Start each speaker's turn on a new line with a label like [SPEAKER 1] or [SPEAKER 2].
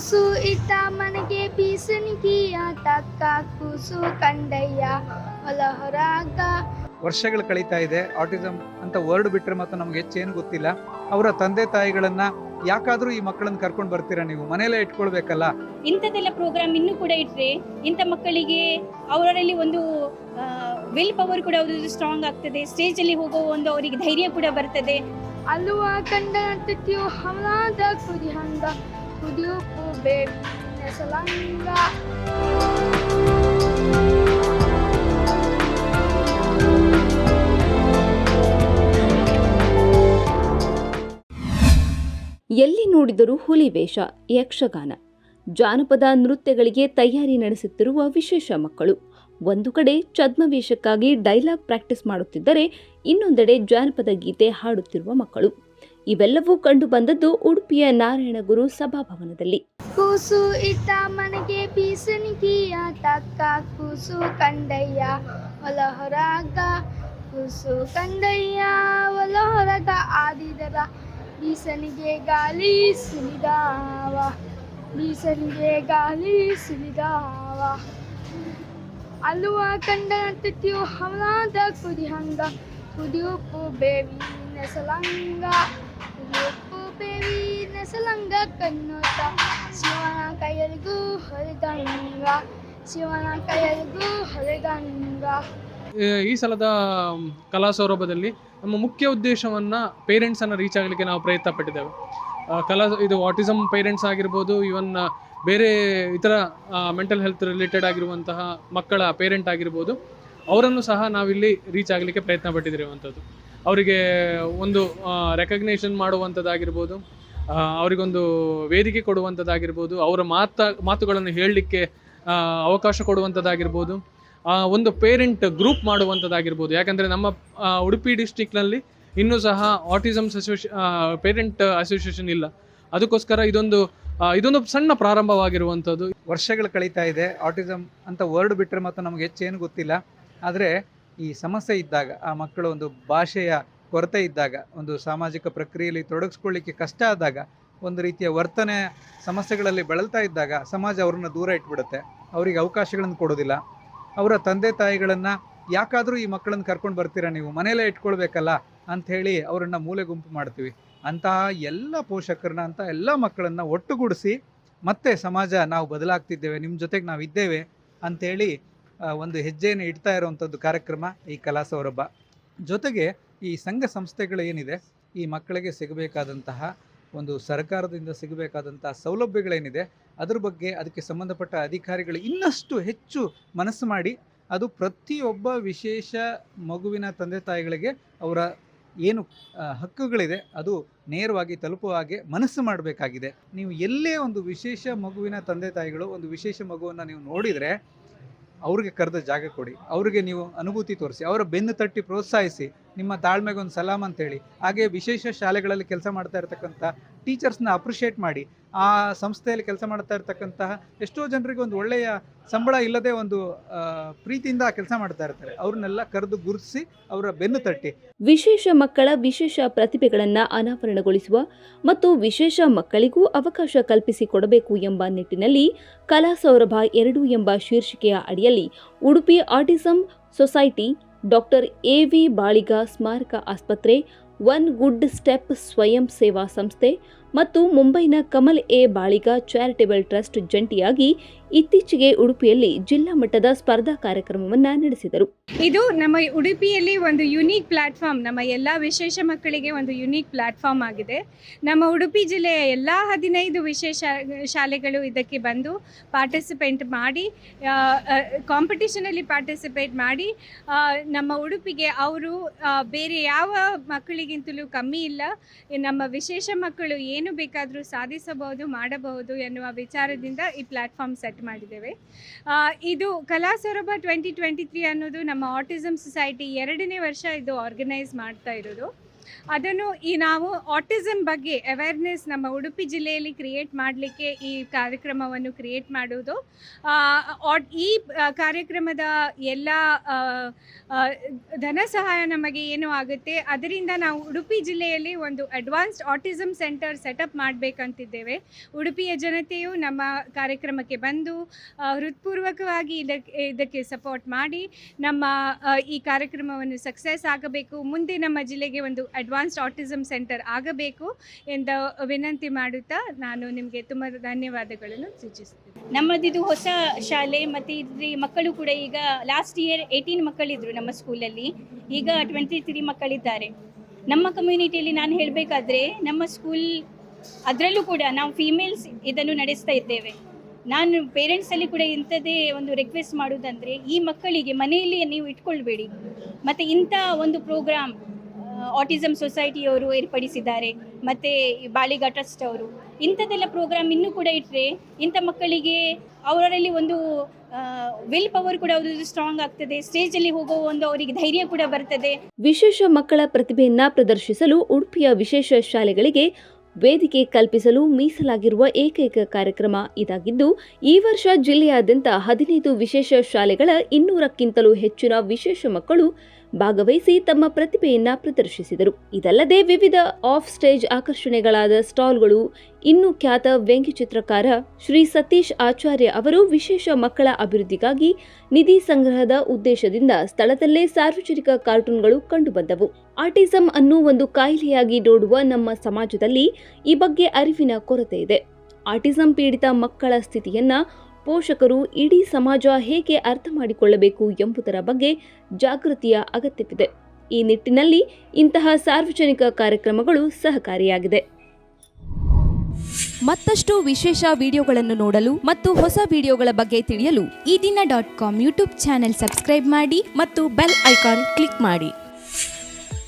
[SPEAKER 1] ಕೂಸು ಇಟ್ಟ ಮನೆಗೆ ಬೀಸಣಿಗೆಯ ತಕ್ಕ ಕೂಸು ಕಂಡಯ್ಯ ಹೊಲ ಹೊರಾಗ
[SPEAKER 2] ವರ್ಷಗಳು ಕಳೀತಾ ಇದೆ. ಆಟಿಸಮ್ ಅಂತ ವರ್ಡ್ ಬಿಟ್ಟರೆ ಮತ್ತು ನಮ್ಗೆ ಹೆಚ್ಚೇನು ಗೊತ್ತಿಲ್ಲ. ಅವರ ತಂದೆ ತಾಯಿಗಳನ್ನ ಯಾಕಾದ್ರೂ ಈ ಮಕ್ಕಳನ್ನ ಕರ್ಕೊಂಡು ಬರ್ತೀರಾ ನೀವು? ಮನೆಯಲ್ಲೇ ಇಟ್ಕೊಳ್ಬೇಕಲ್ಲ?
[SPEAKER 3] ಇಂಥದೆಲ್ಲ ಪ್ರೋಗ್ರಾಮ್ ಇನ್ನೂ ಕೂಡ ಇಟ್ಟರೆ ಇಂಥ ಮಕ್ಕಳಿಗೆ ಅವರಲ್ಲಿ ಒಂದು ವಿಲ್ ಪವರ್ ಕೂಡ ಅವ್ರದ್ದು ಸ್ಟ್ರಾಂಗ್ ಆಗ್ತದೆ. ಸ್ಟೇಜಲ್ಲಿ ಹೋಗೋ ಒಂದು ಅವರಿಗೆ ಧೈರ್ಯ ಕೂಡ ಬರ್ತದೆ.
[SPEAKER 1] ಅಲ್ಲುವ ಕಂಡ
[SPEAKER 4] ಎಲ್ಲಿ ನೋಡಿದರೂ ಹುಲಿ ವೇಷ, ಯಕ್ಷಗಾನ. ಜಾನಪದ ನೃತ್ಯಗಳಿಗೆ ತಯಾರಿ ನಡೆಸುತ್ತಿರುವ ವಿಶೇಷ ಮಕ್ಕಳು. ಒಂದು ಕಡೆ ಛದ್ಮವೇಷಕ್ಕಾಗಿ ಡೈಲಾಗ್ ಪ್ರಾಕ್ಟೀಸ್ ಮಾಡುತ್ತಿದ್ದರೆ, ಇನ್ನೊಂದೆಡೆ ಜಾನಪದ ಗೀತೆ ಹಾಡುತ್ತಿರುವ ಮಕ್ಕಳು. ಇವೆಲ್ಲವೂ ಕಂಡು ಬಂದದ್ದು ಉಡುಪಿಯ ನಾರಾಯಣಗುರು ಸಭಾಭವನದಲ್ಲಿ.
[SPEAKER 1] ಕೂಸು ಇಟ್ಟ ಮನೆಗೆ ಬೀಸಣಿಗೆಯ ತಕ್ಕ ಕೂಸು ಕಂಡಯ್ಯ ಹೊಲ ಹೊರಗ ಕೂಸು ಕಂಡಯ್ಯ ಹೊಲ ಹೊರಗ ಆದಿದರ. ಬೀಸನಿಗೆ ಗಾಳಿ ಸುಲಿದಾವ ಬೀಸನಿಗೆ ಗಾಳಿ ಸುಲಿದಾವ. ಅಲ್ಲುವ ಕಂಡ ನಟತಿಯು ಹವನಾದ ಕುದಿ ಹಂಗ ಕುದಿಯುಪ್ಪು ಬೇವಿ ನೆಸಲಂಗ ಕುದಿಯುಪ್ಪು ಬೇವಿ ನೆಸಲಂಗ ಕಣ್ಣೋಟ ಶಿವನ ಕೈಯರಿಗೂ ಹೊಲಿದಂಗ ಶಿವನ ಕೈಯರಿಗೂ ಹೊಲಿದಂಗ
[SPEAKER 5] ಈ- ಸಲದ ಕಲಾ ಸೌರಭದಲ್ಲಿ ನಮ್ಮ ಮುಖ್ಯ ಉದ್ದೇಶವನ್ನು ಪೇರೆಂಟ್ಸನ್ನು ರೀಚ್ ಆಗಲಿಕ್ಕೆ ನಾವು ಪ್ರಯತ್ನ ಪಟ್ಟಿದ್ದೇವೆ. ಕಲಾ, ಇದು ಆಟಿಸಮ್ ಪೇರೆಂಟ್ಸ್ ಆಗಿರ್ಬೋದು ಇವನ್ ಬೇರೆ ಇತರ ಮೆಂಟಲ್ ಹೆಲ್ತ್ ರಿಲೇಟೆಡ್ ಆಗಿರುವಂತಹ ಮಕ್ಕಳ ಪೇರೆಂಟ್ ಆಗಿರ್ಬೋದು, ಅವರನ್ನು ಸಹ ನಾವಿಲ್ಲಿ ರೀಚ್ ಆಗಲಿಕ್ಕೆ ಪ್ರಯತ್ನ ಪಟ್ಟಿದ್ದಿರುವಂಥದ್ದು ಅವರಿಗೆ ಒಂದು ರೆಕಗ್ನೇಷನ್ ಮಾಡುವಂಥದ್ದಾಗಿರ್ಬೋದು ಅವರಿಗೊಂದು ವೇದಿಕೆ ಕೊಡುವಂಥದ್ದಾಗಿರ್ಬೋದು ಅವರ ಮಾತ, ಮಾತುಗಳನ್ನು ಹೇಳಲಿಕ್ಕೆ ಅವಕಾಶ ಕೊಡುವಂಥದ್ದಾಗಿರ್ಬೋದು ಒಂದು ಪೇರೆಂಟ್ ಗ್ರೂಪ್ ಮಾಡುವಂಥದ್ದಾಗಿರ್ಬೋದು ಯಾಕಂದರೆ ನಮ್ಮ ಉಡುಪಿ ಡಿಸ್ಟಿಕ್ನಲ್ಲಿ ಇನ್ನೂ ಸಹ ಆಟಿಸಮ್ ಅಸೋಸಿ ಪೇರೆಂಟ್ ಅಸೋಸಿಯೇಷನ್ ಇಲ್ಲ. ಅದಕ್ಕೋಸ್ಕರ ಇದೊಂದು ಇದೊಂದು ಸಣ್ಣ ಪ್ರಾರಂಭವಾಗಿರುವಂಥದ್ದು.
[SPEAKER 2] ವರ್ಷಗಳು ಕಳೀತಾ ಇದೆ. ಆಟಿಸಮ್ ಅಂತ ವರ್ಡ್ ಬಿಟ್ಟರೆ ಮತ್ತು ನಮ್ಗೆ ಹೆಚ್ಚೇನು ಗೊತ್ತಿಲ್ಲ. ಆದರೆ ಈ ಸಮಸ್ಯೆ ಇದ್ದಾಗ ಆ ಮಕ್ಕಳು ಒಂದು ಭಾಷೆಯ ಕೊರತೆ ಇದ್ದಾಗ, ಒಂದು ಸಾಮಾಜಿಕ ಪ್ರಕ್ರಿಯೆಯಲ್ಲಿ ತೊಡಗಿಸ್ಕೊಳ್ಳಿಕ್ಕೆ ಕಷ್ಟ ಆದಾಗ, ಒಂದು ರೀತಿಯ ವರ್ತನೆ ಸಮಸ್ಯೆಗಳಲ್ಲಿ ಬಳಲ್ತಾ ಇದ್ದಾಗ ಸಮಾಜ ಅವ್ರನ್ನ ದೂರ ಇಟ್ಬಿಡುತ್ತೆ. ಅವರಿಗೆ ಅವಕಾಶಗಳನ್ನು ಕೊಡೋದಿಲ್ಲ ಅವರ ತಂದೆ ತಾಯಿಗಳನ್ನು ಯಾಕಾದರೂ ಈ ಮಕ್ಕಳನ್ನ ಕರ್ಕೊಂಡು ಬರ್ತೀರಾ ನೀವು? ಮನೆಯಲ್ಲೇ ಇಟ್ಕೊಳ್ಬೇಕಲ್ಲ ಅಂಥೇಳಿ ಅವರನ್ನು ಮೂಲೆ ಗುಂಪು ಮಾಡ್ತೀವಿ. ಅಂತಹ ಎಲ್ಲ ಪೋಷಕರನ್ನ ಅಂತ ಎಲ್ಲ ಮಕ್ಕಳನ್ನು ಒಟ್ಟುಗೂಡಿಸಿ ಮತ್ತೆ ಸಮಾಜ ನಾವು ಬದಲಾಗ್ತಿದ್ದೇವೆ ನಿಮ್ಮ ಜೊತೆಗೆ ನಾವು ಇದ್ದೇವೆ ಅಂಥೇಳಿ ಒಂದು ಹೆಜ್ಜೆಯನ್ನು ಇಡ್ತಾ ಇರುವಂಥದ್ದು ಕಾರ್ಯಕ್ರಮ ಈ ಕಲಾ ಸೌರಭ ಜೊತೆಗೆ ಈ ಸಂಘ ಸಂಸ್ಥೆಗಳು ಏನಿದೆ, ಈ ಮಕ್ಕಳಿಗೆ ಸಿಗಬೇಕಾದಂತಹ ಒಂದು ಸರ್ಕಾರದಿಂದ ಸಿಗಬೇಕಾದಂತಹ ಸೌಲಭ್ಯಗಳೇನಿದೆ, ಅದ್ರ ಬಗ್ಗೆ ಅದಕ್ಕೆ ಸಂಬಂಧಪಟ್ಟ ಅಧಿಕಾರಿಗಳು ಇನ್ನಷ್ಟು ಹೆಚ್ಚು ಮನಸ್ಸು ಮಾಡಿ, ಅದು ಪ್ರತಿಯೊಬ್ಬ ವಿಶೇಷ ಮಗುವಿನ ತಂದೆ ತಾಯಿಗಳಿಗೆ ಅವರ ಏನು ಹಕ್ಕುಗಳಿದೆ, ಅದು ನೇರವಾಗಿ ತಲುಪುವ ಹಾಗೆ ಮನಸ್ಸು ಮಾಡಬೇಕಾಗಿದೆ. ನೀವು ಎಲ್ಲೇ ಒಂದು ವಿಶೇಷ ಮಗುವಿನ ತಂದೆ ತಾಯಿಗಳು ಒಂದು ವಿಶೇಷ ಮಗುವನ್ನು ನೀವು ನೋಡಿದರೆ, ಅವ್ರಿಗೆ ಕರೆದ ಜಾಗ ಕೊಡಿ, ಅವರಿಗೆ ನೀವು ಅನುಭೂತಿ ತೋರಿಸಿ, ಅವರ ಬೆನ್ನು ತಟ್ಟಿ ಪ್ರೋತ್ಸಾಹಿಸಿ ನಿಮ್ಮ ತಾಳ್ಮೆಗೆ ಒಂದು ಸಲಾಮ್ ಅಂತೇಳಿ. ಹಾಗೆ ವಿಶೇಷ ಶಾಲೆಗಳಲ್ಲಿ ಕೆಲಸ ಮಾಡ್ತಾ ಇರತಕ್ಕಂಥ ಟೀಚರ್ಸ್ನ ಅಪ್ರಿಷಿಯೇಟ್ ಮಾಡಿ. ಆ ಸಂಸ್ಥೆಯಲ್ಲಿ ಕೆಲಸ ಮಾಡ್ತಾ ಇರತಕ್ಕಂತಹ ಎಷ್ಟೋ ಜನರಿಗೆ ಒಂದು ಒಳ್ಳೆಯ ಸಂಬಳ ಇಲ್ಲದೆ ಒಂದು ಪ್ರೀತಿಯಿಂದ ಕೆಲಸ ಮಾಡ್ತಾ ಇರ್ತಾರೆ. ಅವ್ರನ್ನೆಲ್ಲ ಕರೆದು ಗುರುತಿಸಿ ಅವರ ಬೆನ್ನು ತಟ್ಟಿ.
[SPEAKER 4] ವಿಶೇಷ ಮಕ್ಕಳ ವಿಶೇಷ ಪ್ರತಿಭೆಗಳನ್ನು ಅನಾವರಣಗೊಳಿಸುವ ಮತ್ತು ವಿಶೇಷ ಮಕ್ಕಳಿಗೂ ಅವಕಾಶ ಕಲ್ಪಿಸಿಕೊಡಬೇಕು ಎಂಬ ನಿಟ್ಟಿನಲ್ಲಿ ಕಲಾ ಸೌರಭ ಎರಡು ಎಂಬ ಶೀರ್ಷಿಕೆಯ ಅಡಿಯಲ್ಲಿ Udupi autism society doctor A V Baliga ಸ್ಮಾರಕ ಆಸ್ಪತ್ರೆ ಒನ್ ಗುಡ್ ಸ್ಟೆಪ್ ಸ್ವಯಂ ಸೇವಾ ಸಂಸ್ಥೆ ಮತ್ತು ಮುಂಬೈನ Kamal A. Baliga charitable trust ಜಂಟಿಯಾಗಿ ಇತ್ತೀಚೆಗೆ ಉಡುಪಿಯಲ್ಲಿ ಜಿಲ್ಲಾ ಮಟ್ಟದ ಸ್ಪರ್ಧಾ ಕಾರ್ಯಕ್ರಮವನ್ನು ನಡೆಸಿದರು.
[SPEAKER 6] ಇದು ನಮ್ಮ ಉಡುಪಿಯಲ್ಲಿ ಒಂದು ಯುನೀಕ್ ಪ್ಲಾಟ್ಫಾರ್ಮ್, ನಮ್ಮ ಎಲ್ಲ ವಿಶೇಷ ಮಕ್ಕಳಿಗೆ ಒಂದು ಯುನೀಕ್ ಪ್ಲಾಟ್ಫಾರ್ಮ್ ಆಗಿದೆ. ನಮ್ಮ ಉಡುಪಿ ಜಿಲ್ಲೆಯ ಎಲ್ಲ ಹದಿನೈದು ವಿಶೇಷ ಶಾಲೆಗಳು ಇದಕ್ಕೆ ಬಂದು ಪಾರ್ಟಿಸಿಪೇಟ್ ಮಾಡಿ ಕಾಂಪಿಟಿಷನಲ್ಲಿ ಪಾರ್ಟಿಸಿಪೇಟ್ ಮಾಡಿ ನಮ್ಮ ಉಡುಪಿಗೆ ಅವರು ಬೇರೆ ಯಾವ ಮಕ್ಕಳಿಗಿಂತಲೂ ಕಮ್ಮಿ ಇಲ್ಲ. ನಮ್ಮ ವಿಶೇಷ ಮಕ್ಕಳು ಏನು ಬೇಕಾದರೂ ಸಾಧಿಸಬಹುದು, ಮಾಡಬಹುದು ಎನ್ನುವ ವಿಚಾರದಿಂದ ಈ ಪ್ಲ್ಯಾಟ್ಫಾರ್ಮ್ ಸೆಟ್ ಮಾಡಿದ್ದೇವೆ. ಇದು ಕಲಾ ಸೊರಬ ಟ್ವೆಂಟಿ ಟ್ವೆಂಟಿ ತ್ರೀ ಅನ್ನೋದು ನಮ್ಮ ಆಟಿಸಮ್ ಸೊಸೈಟಿ ಎರಡನೇ ವರ್ಷ ಇದು ಆರ್ಗನೈಸ್ ಮಾಡ್ತಾ ಇರೋದು. ಅದನ್ನು ಈ ನಾವು ಆಟಿಸಮ್ ಬಗ್ಗೆ ಅವೇರ್ನೆಸ್ ನಮ್ಮ ಉಡುಪಿ ಜಿಲ್ಲೆಯಲ್ಲಿ ಕ್ರಿಯೇಟ್ ಮಾಡಲಿಕ್ಕೆ ಈ ಕಾರ್ಯಕ್ರಮವನ್ನು ಕ್ರಿಯೇಟ್ ಮಾಡೋದು ಈ ಕಾರ್ಯಕ್ರಮದ ಎಲ್ಲ ಧನ ಸಹಾಯ ನಮಗೆ ಏನು ಆಗುತ್ತೆ, ಅದರಿಂದ ನಾವು ಉಡುಪಿ ಜಿಲ್ಲೆಯಲ್ಲಿ ಒಂದು ಅಡ್ವಾನ್ಸ್ಡ್ ಆಟಿಸಮ್ ಸೆಂಟರ್ ಸೆಟಪ್ ಮಾಡಬೇಕಂತಿದ್ದೇವೆ. ಉಡುಪಿಯ ಜನತೆಯು ನಮ್ಮ ಕಾರ್ಯಕ್ರಮಕ್ಕೆ ಬಂದು ಹೃತ್ಪೂರ್ವಕವಾಗಿ ಇದಕ್ಕೆ ಇದಕ್ಕೆ ಸಪೋರ್ಟ್ ಮಾಡಿ, ನಮ್ಮ ಈ ಕಾರ್ಯಕ್ರಮವನ್ನು ಸಕ್ಸಸ್ ಆಗಬೇಕು. ಮುಂದೆ ನಮ್ಮ ಜಿಲ್ಲೆಗೆ ಒಂದು ಅಡ್ವಾನ್ಸ್ಡ್ ಆಟಿಸಮ್ ಸೆಂಟರ್ ಆಗಬೇಕು ಎಂದು ವಿನಂತಿ ಮಾಡುತ್ತಾ ನಾನು ನಿಮಗೆ ತುಂಬ ಧನ್ಯವಾದಗಳನ್ನು ಸೂಚಿಸ್ತೀನಿ
[SPEAKER 3] ನಮ್ಮದಿದು ಹೊಸ ಶಾಲೆ ಮತ್ತು ಇದ್ರಿ ಮಕ್ಕಳು ಕೂಡ ಈಗ ಲಾಸ್ಟ್ ಇಯರ್ ಏಯ್ಟೀನ್ ಮಕ್ಕಳಿದ್ರು ನಮ್ಮ ಸ್ಕೂಲಲ್ಲಿ ಈಗ ಟ್ವೆಂಟಿ ತ್ರೀ ಮಕ್ಕಳಿದ್ದಾರೆ. ನಮ್ಮ ಕಮ್ಯುನಿಟಿಯಲ್ಲಿ ನಾನು ಹೇಳಬೇಕಾದ್ರೆ ನಮ್ಮ ಸ್ಕೂಲ್ ಅದರಲ್ಲೂ ಕೂಡ ನಾವು ಫೀಮೇಲ್ಸ್ ಇದನ್ನು ನಡೆಸ್ತಾ ಇದ್ದೇವೆ. ನಾನು ಪೇರೆಂಟ್ಸಲ್ಲಿ ಕೂಡ ಇಂಥದ್ದೇ ಒಂದು ರಿಕ್ವೆಸ್ಟ್ ಮಾಡೋದಂದರೆ ಈ ಮಕ್ಕಳಿಗೆ ಮನೆಯಲ್ಲಿ ನೀವು ಇಟ್ಕೊಳ್ಬೇಡಿ. ಮತ್ತು ಇಂಥ ಒಂದು ಪ್ರೋಗ್ರಾಮ್ ಆಟಿಸಮ್ ಸೊಸೈಟಿಯವರು ಏರ್ಪಡಿಸಿದ್ದಾರೆ, ಮತ್ತು ಬಾಳಿಗ ಟ್ರಸ್ಟ್ ಅವರು. ಇಂಥದ್ದೆಲ್ಲ ಪ್ರೋಗ್ರಾಮ್ ಇನ್ನೂ ಕೂಡ ಇಟ್ಟರೆ ಇಂಥ ಮಕ್ಕಳಿಗೆ ಅವರಲ್ಲಿ ಒಂದು ವಿಲ್ ಪವರ್ ಕೂಡ ಅವರು ಸ್ಟ್ರಾಂಗ್ ಆಗ್ತದೆ. ಸ್ಟೇಜಲ್ಲಿ ಹೋಗೋ ಒಂದು ಅವರಿಗೆ ಧೈರ್ಯ ಕೂಡ ಬರ್ತದೆ.
[SPEAKER 4] ವಿಶೇಷ ಮಕ್ಕಳ ಪ್ರತಿಭೆಯನ್ನು ಪ್ರದರ್ಶಿಸಲು ಉಡುಪಿಯ ವಿಶೇಷ ಶಾಲೆಗಳಿಗೆ ವೇದಿಕೆ ಕಲ್ಪಿಸಲು ಮೀಸಲಾಗಿರುವ ಏಕೈಕ ಕಾರ್ಯಕ್ರಮ ಇದಾಗಿದ್ದು, ಈ ವರ್ಷ ಜಿಲ್ಲೆಯಾದ್ಯಂತ ಹದಿನೈದು ವಿಶೇಷ ಶಾಲೆಗಳ ಇನ್ನೂರಕ್ಕಿಂತಲೂ ಹೆಚ್ಚಿನ ವಿಶೇಷ ಮಕ್ಕಳು ಭಾಗವಹಿಸಿ ತಮ್ಮ ಪ್ರತಿಭೆಯನ್ನ ಪ್ರದರ್ಶಿಸಿದರು. ಇದಲ್ಲದೆ ವಿವಿಧ ಆಫ್ ಸ್ಟೇಜ್ ಆಕರ್ಷಣೆಗಳಾದ ಸ್ಟಾಲ್ಗಳು, ಇನ್ನು ಖ್ಯಾತ ವ್ಯಂಗ್ಯ ಚಿತ್ರಕಾರ ಶ್ರೀ ಸತೀಶ್ ಆಚಾರ್ಯ ಅವರು ವಿಶೇಷ ಮಕ್ಕಳ ಅಭಿವೃದ್ಧಿಗಾಗಿ ನಿಧಿ ಸಂಗ್ರಹದ ಉದ್ದೇಶದಿಂದ ಸ್ಥಳದಲ್ಲೇ ಸಾರ್ವಜನಿಕ ಕಾರ್ಟೂನ್ಗಳು ಕಂಡುಬಂದವು. ಆರ್ಟಿಸಂ ಅನ್ನು ಒಂದು ಕಾಯಿಲೆಯಾಗಿ ನೋಡುವ ನಮ್ಮ ಸಮಾಜದಲ್ಲಿ ಈ ಬಗ್ಗೆ ಅರಿವಿನ ಕೊರತೆ ಇದೆ. ಆರ್ಟಿಸಂ ಪೀಡಿತ ಮಕ್ಕಳ ಸ್ಥಿತಿಯನ್ನ ಪೋಷಕರು ಇಡೀ ಸಮಾಜ ಹೇಗೆ ಅರ್ಥ ಮಾಡಿಕೊಳ್ಳಬೇಕು ಎಂಬುದರ ಬಗ್ಗೆ ಜಾಗೃತಿಯ ಅಗತ್ಯವಿದೆ. ಈ ನಿಟ್ಟಿನಲ್ಲಿ ಇಂತಹ ಸಾರ್ವಜನಿಕ ಕಾರ್ಯಕ್ರಮಗಳು ಸಹಕಾರಿಯಾಗಿದೆ.
[SPEAKER 7] ಮತ್ತಷ್ಟು ವಿಶೇಷ ವಿಡಿಯೋಗಳನ್ನು ನೋಡಲು ಮತ್ತು ಹೊಸ ವಿಡಿಯೋಗಳ ಬಗ್ಗೆ ತಿಳಿಯಲು Ee Dina dot com YouTube channel subscribe ಮಾಡಿ ಮತ್ತು ಬೆಲ್ ಐಕಾನ್ ಕ್ಲಿಕ್ ಮಾಡಿ.